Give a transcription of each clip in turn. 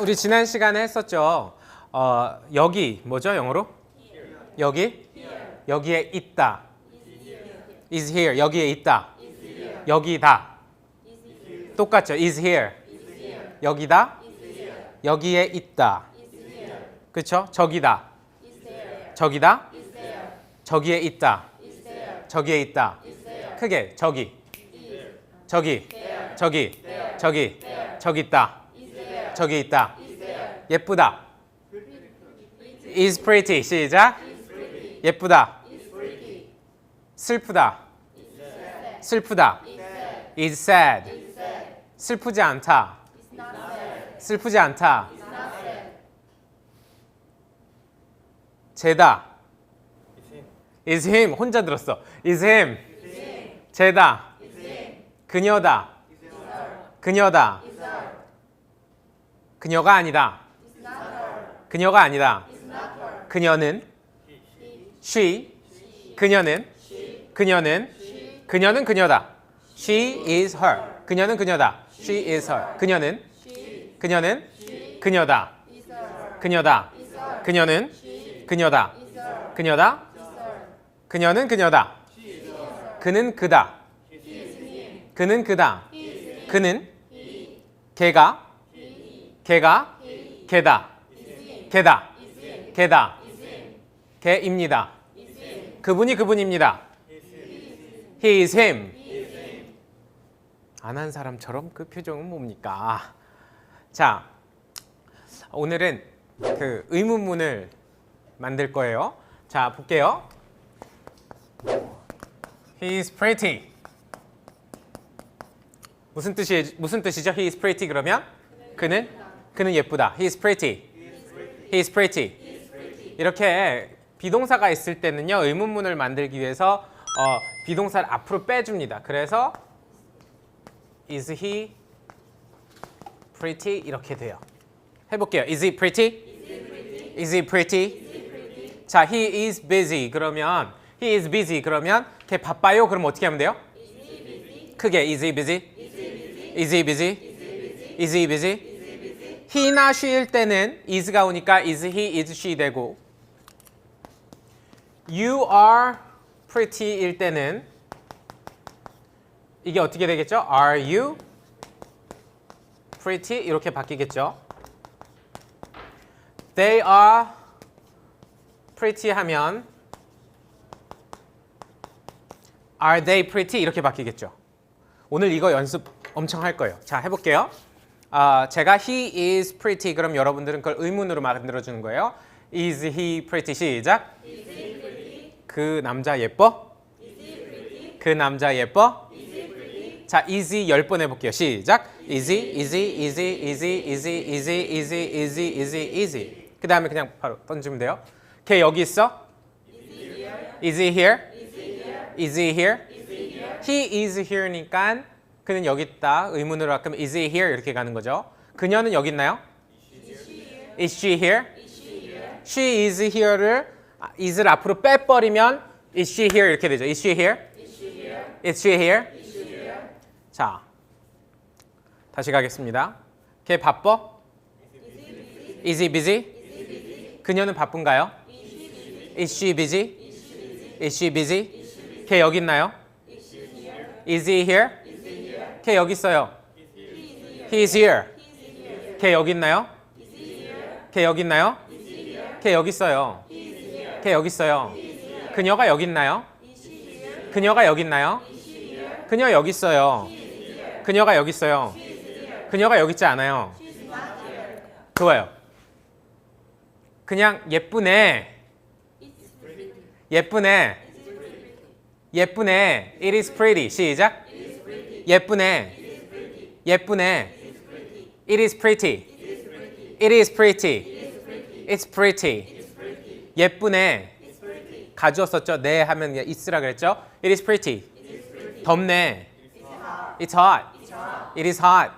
우리 지난 시간에 했었죠. 어, 여기 뭐죠 영어로? 여기? 여기에 있다. is here. 여기에 있다. 여기다. 똑같죠. is here. 여기다. 여기에 있다. 그렇죠? 저기다. 저기다. 저기에 있다. 저기에 있다. 크게 저기. 저기. 저기. 저기. 저기 있다. 저기 있다. 예쁘다. is pretty. 시작. 예쁘다. 슬프다. 슬프다. is sad. 슬프지 않다. 슬프지 않다. 쟤다. is him. 혼자 들었어. is him. 쟤다. 그녀다. 그녀다. 그녀가 아니다. 그녀가 아니다. 그녀는 she. 그녀는 그녀는 그녀는 그녀다. she is her. 그녀는 그녀다. she is her. 그녀는 그녀는 그녀다. 그녀다. 그녀는 그녀다. 그녀다. 그녀는 그녀다. 그는 그다. 그는 그다. 그는 걔가 걔가 걔다. 걔다. 걔다. 걔입니다. 그분이 그분입니다. He is him. 안 한 사람처럼 그 표정은 뭡니까? 자, 오늘은 그 의문문을 만들 거예요. 자, 볼게요. He is pretty. 무슨 뜻이 무슨 뜻이죠? He is pretty 그러면 그는 그는 예쁘다. He is pretty. He is pretty. 이렇게 비동사가 있을 때는요 의문문을 만들기 위해서 어, 비동사를 앞으로 빼줍니다. 그래서 is he pretty 이렇게 돼요. 해볼게요. Is he pretty? Is he pretty? 자, he is busy 그러면 he is busy 그러면 걔 바빠요? 그럼 어떻게 하면 돼요? 크게 is he busy? Is he busy? Is he busy? He나 she일 때는 is가 오니까 is he, is she 되고 you are pretty일 때는 이게 어떻게 되겠죠? Are you pretty? 이렇게 바뀌겠죠. They are pretty 하면 Are they pretty? 이렇게 바뀌겠죠. 오늘 이거 연습 엄청 할 거예요. 자, 해볼게요. 아, 제가 he is pretty 그럼 여러분들은 그걸 의문으로 만들어 주는 거예요. Is he pretty? 시작. 그 남자 예뻐? 그 남자 예뻐? 자, easy 10번 해볼게요. 시작. easy, easy, easy, easy, easy, easy, easy, easy, easy, easy. 그 다음에 그냥 바로 던지면 돼요. 걔 여기 있어? Is he here? Is he here? He is here니까 그는 여기 있다. 의문으로 바꾸면 is he here 이렇게 가는 거죠. 그녀는 여기 있나요? Is she here? She is here를 아, is를 앞으로 빼버리면 is she here 이렇게 되죠. Is she here? Is she here? 자, 다시 가겠습니다. 걔 바빠? Is he busy? 그녀는 바쁜가요? Is she busy? Is she busy? 걔 여기 있나요? Is he here? 걔 여기 있어요. He is here. 걔 여기 있나요? 걔 여기 있나요? 걔 여기 있어요. 걔 여기 있어요. 그녀가 여기 있나요? 그녀가 여기 있나요? 그녀 여기 있어요. 그녀가 여기 있어요. 그녀가 여기 있지 않아요. 좋아요. 그냥 예쁘네. 예쁘네. 예쁘네. It is pretty. 시작. 예쁘네. 예쁘네. It is pretty. It is pretty. It's pretty. 예쁘네. 가져왔었죠. 네 하면 is라 그랬죠. It is pretty. 덥네. It's hot. It is hot.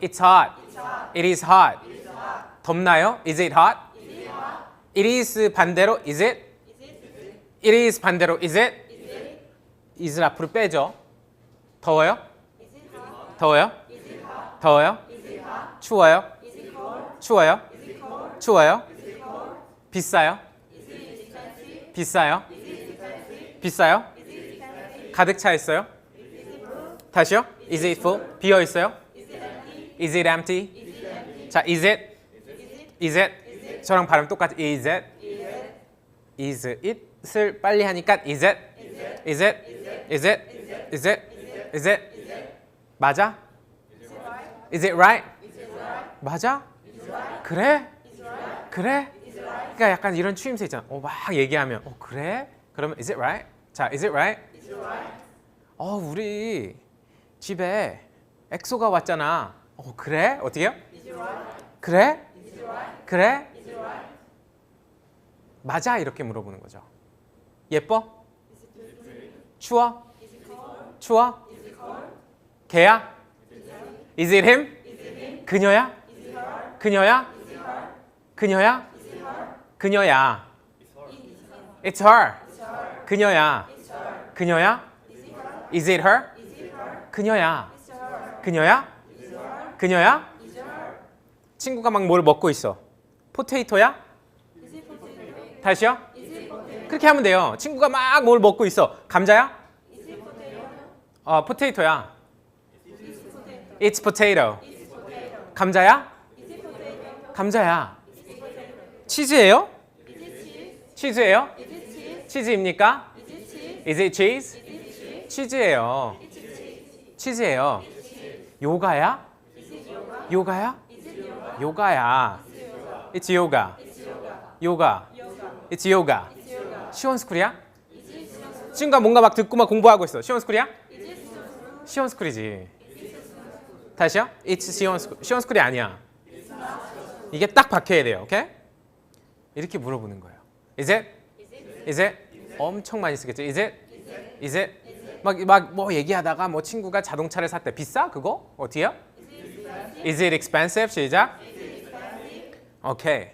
It's hot. It is hot. 덥나요? Is it hot? It is 반대로 is it? It is 반대로 is it? is를 앞으로 빼죠. 더워요? 더워요? 더워요? 추워요? 추워요? 추워요? 비싸요? 비싸요? 비싸요? 가득 차 있어요? 다시요? Is it full? 비어 있어요? Is it empty? 자, is it? Is it? 저랑 발음 똑같이 is it? Is it을 빨리 하니까 is it? Is it? Is it? Is it? Is it? 맞아? Is it right? 맞아? 그래? 그래? 그러니까 약간 이런 추임새 있잖아. 어, 막 얘기하면 어, 그래? 그러면 is it right? 자, is it right? 어, 우리 집에 엑소가 왔잖아. 어, 그래? 어떻게요? 그래? 그래? 맞아 이렇게 물어보는 거죠. 예뻐? 추워? 추워? 걔야? Is it him? 그녀야? 그녀야? 그녀야? 그녀야. It's her. 그녀야. 그녀야? Is it her? 그녀야. 그녀야? 그녀야? 친구가 막 뭘 먹고 있어. 포테이토야? 다시요? 그렇게 하면 돼요. 친구가 막 뭘 먹고 있어. 감자야? 어, 포테이토야. It's potato. 감자야? 감자야. 치즈예요? 치즈예요? 치즈입니까? Is it cheese? 치즈예요. 치즈예요. 요가야? 요가야? 요가야. It's yoga. 요가. It's yoga. 시원스쿨이야? 친구가 뭔가 막 듣고 막 공부하고 있어. 시원스쿨이야? 시원스쿨이지. 다시요? It's 시원스쿨. 시원스쿨이 아니야. 이게 딱 박혀야 돼요. 오케이? 이렇게 물어보는 거예요. Is it? 엄청 많이 쓰겠죠. Is it? 막막 뭐 얘기하다가 뭐 친구가 자동차를 샀대. 비싸? 그거? 어디요? Is it expensive? 시작. 오케이.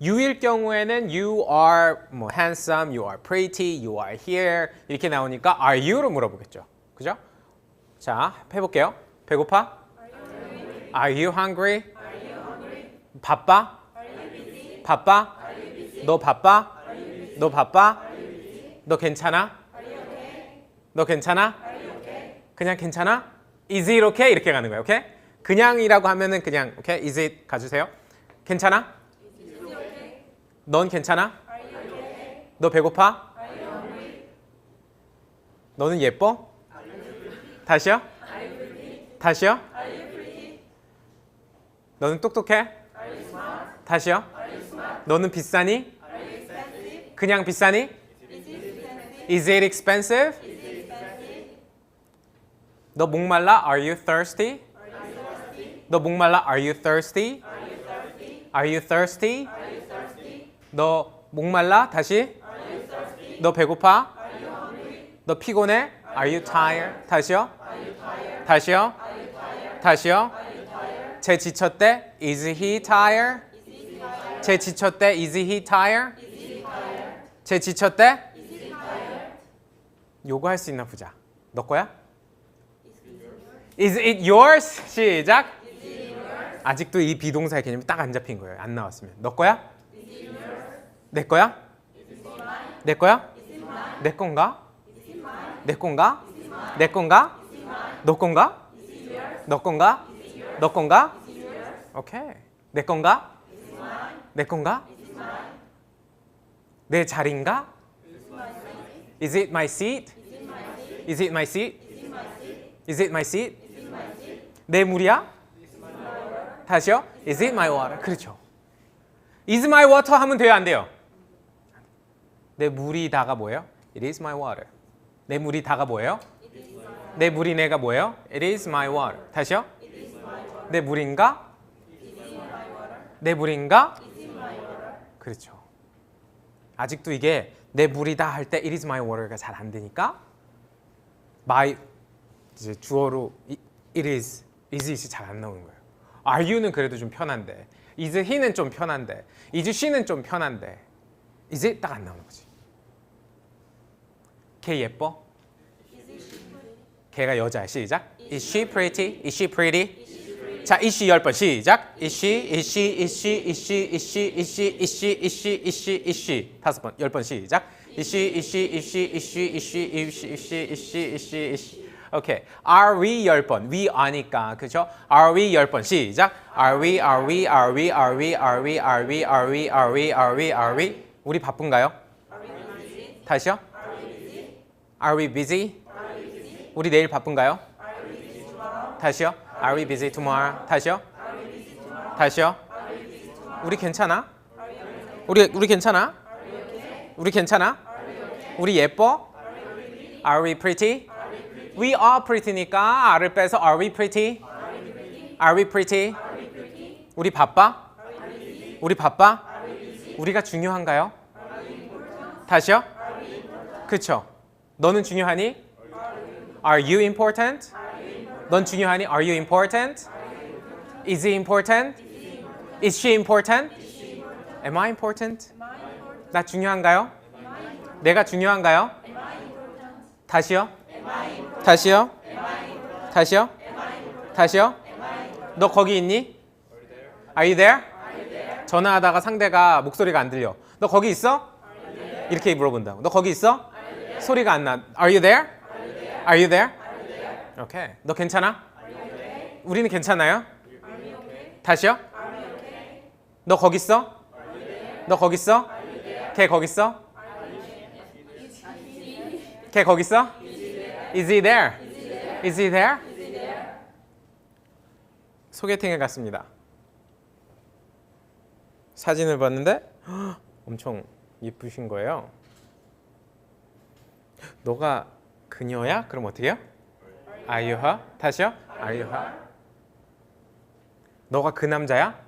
you일 경우에는 you are 뭐 handsome, you are pretty, you are here 이렇게 나오니까 are you로 물어보겠죠. 그죠? 자, 해볼게요. 배고파? Are you hungry? 바빠? 바빠? 너 바빠? 너 바빠? 너 괜찮아? 너 괜찮아? 그냥 괜찮아? Is it okay? 이렇게 가는 거예요. 오케이? 그냥이라고 하면은 그냥 오케이? Is it 가주세요. 괜찮아? 넌 괜찮아? 너 배고파? 너는 예뻐? 다시요? 다시요? 너는 똑똑해? 다시요? 너는 비싸니? 그냥 비싸니? Is it expensive? 너 목말라? Are you thirsty? 너 목말라? Are you thirsty? Are you thirsty? 너 목말라? 다시? 너 배고파? 너 피곤해? Are you tired? 다시요? 다시요? 다시요? 쟤 지쳤대? Is he tired? 쟤 지쳤대? Is he tired? 쟤 지쳤대? 요거 할 수 있나 보자. 너 거야? Is it yours? 시작. 아직도 이 비동사의 개념이 딱 안 잡힌 거예요. 안 나왔으면. 너 거야? 내 거야? 내 거야? 내 건가? 내 건가? 내 건가? 너 건가? 너 건가? 너 건가? 오케이. 내 건가? 내 건가? 내 자리인가? Is it my seat? Is it my seat? Is it my seat? 내 물이야? 다시요? Is it my water? 그렇죠. Is my water 하면 돼요, 안 돼요? 내 물이 다가 뭐예요? It is my water. 내 물이 다가 뭐예요? 내 물이 내가 뭐예요? It is my water. 다시요? 내 물인가? 내 물인가? 그렇죠. 아직도 이게 내 물이다 할 때 it is my water가 잘 안 되니까 my 이제 주어로 it is is it이 잘 안 나오는 거예요. are you는 그래도 좀 편한데 is he는 좀 편한데 is she는 좀 편한데 it 딱안 나오는 거지. 걔 예뻐? 걔가 여자야 시작. Is she pretty? Is she pretty? 자, 이씨 열번 시작. 이씨, 이씨, 이씨, 이씨, 이씨, 이씨, 이씨, 이씨, 이씨, 이씨. 다섯 번, 열 번 시작. 이씨, 이씨, 이씨, 이씨, 이씨, 이씨, 이씨, 이씨, 이씨, 이씨. 오케이. Are we 열 번. We 아니까. 그죠? Are we 열 번 시작. Are we, are we, are we, are we, are we, are we, are we, are we, are we, are we. 우리 바쁜가요? 다시요? Are we busy? 우리 내일 바쁜가요? 다시요? Are we busy tomorrow? 다시요? 다시요? 우리 괜찮아? 우리 우리 괜찮아? 우리 괜찮아? 우리 예뻐? Are we pretty? We are pretty니까 R을 빼서 Are we pretty? Are we pretty? 우리 바빠? 우리 바빠? 우리가 중요한가요? 다시요? 그쵸? 너는 중요하니? Are you important? 넌 중요하니? Are you important? Is he important? Is she important? Am I important? 나 중요한가요? 내가 중요한가요? 다시요? 다시요? 다시요? 다시요? 너 거기 있니? Are you there? 전화하다가 상대가 목소리가 안 들려. 너 거기 있어? 이렇게 물어본다고. 너 거기 있어? 소리가 안 나. Are you there? Are you there? 오케이. 너 괜찮아? 우리는 괜찮아요? 다시요? 너 거기 있어? 너 거기 있어? 걔 거기 있어? 걔 거기 있어? Is he there? Is he there? 소개팅에 갔습니다. 사진을 봤는데 헉, 엄청 예쁘신 거예요. 너가 그녀야? 그럼 어떻게 해요? Are you her? 다시요? Are you her? 너가 그 남자야?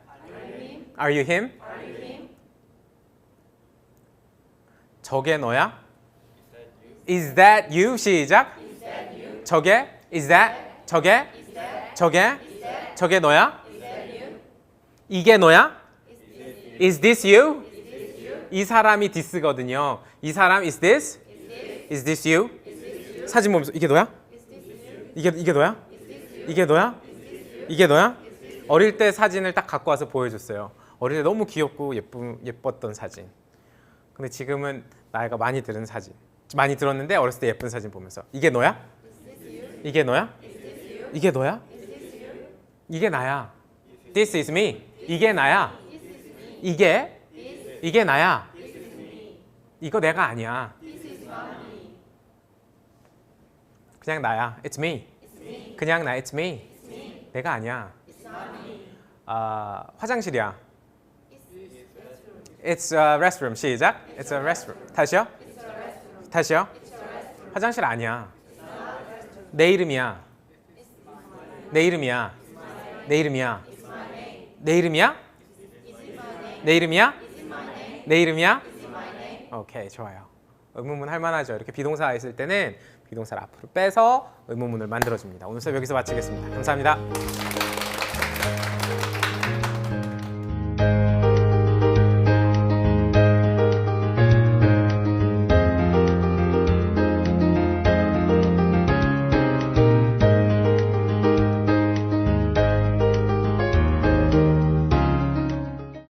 Are you him? 저게 너야? Is that you? 시작. 저게? Is that? 저게? 저게? 저게 너야? 이게 너야? Is this you? 이 사람이 this거든요. 이 사람 is this? Is this you? 사진 보면서 이게 너야? 이게 이게 너야? 이게 너야? 이게 너야? 어릴 때 사진을 딱 갖고 와서 보여줬어요. 어릴 때 너무 귀엽고 예쁜 예뻤던 사진. 근데 지금은 나이가 많이 들은 사진. 많이 들었는데 어렸을 때 예쁜 사진 보면서 이게 너야? 이게 너야? 이게 너야? 이게 나야. This is me. 이게 나야. 이게 이게 나야. 이거 내가 아니야. 그냥 나야. It's me. 그냥 나. It's me. 내가 아니야. 아 화장실이야. It's a restroom. 시작. It's a restroom. 다시요? 다시요? 화장실 아니야. 내 이름이야. 내 이름이야. 내 이름이야. 내 이름이야? 내 이름이야? 내 이름이야? 오케이 좋아요. 의문문 할 만하죠. 이렇게 비동사가 있을 때는 비동사를 앞으로 빼서 의문문을 만들어줍니다. 오늘 수업 여기서 마치겠습니다. 감사합니다.